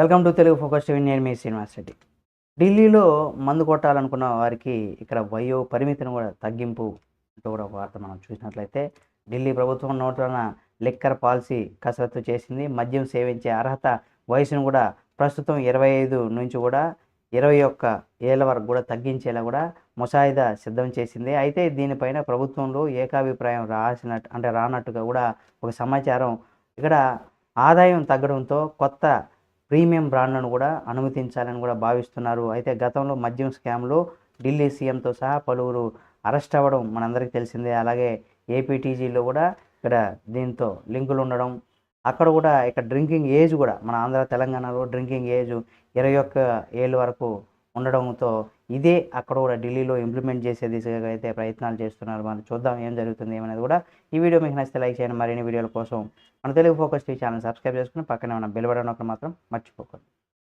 Welcome to Telugu focus TV. నేను మీ శ్రీనివాస్ రెడ్డి. ఢిల్లీలో మందు కొట్టాలనుకున్న వారికి ఇక్కడ వయో పరిమితిని కూడా తగ్గింపు అంటూ కూడా ఒక వార్త మనం చూసినట్లయితే ఢిల్లీ ప్రభుత్వం నోట్లన లిక్కర్ పాలసీ కసరత్తు చేసింది. మద్యం సేవించే అర్హత వయసును కూడా ప్రస్తుతం ఇరవై ఐదు నుంచి కూడా ఇరవై ఒక్క ఏళ్ళ వరకు కూడా తగ్గించేలా కూడా ముసాయిదా సిద్ధం చేసింది. అయితే దీనిపైన ప్రభుత్వంలో ఏకాభిప్రాయం రాసినట్టు అంటే రానట్టుగా కూడా ఒక సమాచారం ఇక్కడ ఆదాయం తగ్గడంతో కొత్త ప్రీమియం బ్రాండ్లను కూడా అనుమతించాలని కూడా భావిస్తున్నారు. అయితే గతంలో మద్యం స్కామ్లో ఢిల్లీ సీఎంతో సహా పలువురు అరెస్ట్ అవ్వడం మనందరికీ తెలిసిందే. అలాగే ఏపీటీజీలో కూడా ఇక్కడ దీంతో లింకులు ఉండడం అక్కడ కూడా ఇక్కడ డ్రింకింగ్ ఏజ్ కూడా మన ఆంధ్ర తెలంగాణలో డ్రింకింగ్ ఏజ్ ఇరవై ఒక్క ఏళ్ళ వరకు ఉండడంతో ఇదే అక్కడ కూడా ఢిల్లీలో ఇంప్లిమెంట్ చేసే దిశగా అయితే ప్రయత్నాలు చేస్తున్నారు. మనం చూద్దాం ఏం జరుగుతుంది ఏమనేది కూడా ఈ వీడియో మీకు నచ్చితే లైక్ చేయండి. మరిన్ని వీడియోల కోసం మన Telugu focus TV channel subscribe చేసుకుని పక్కనే ఉన్న బెల్ బటన్ ఒకటి మాత్రం మర్చిపోకండి.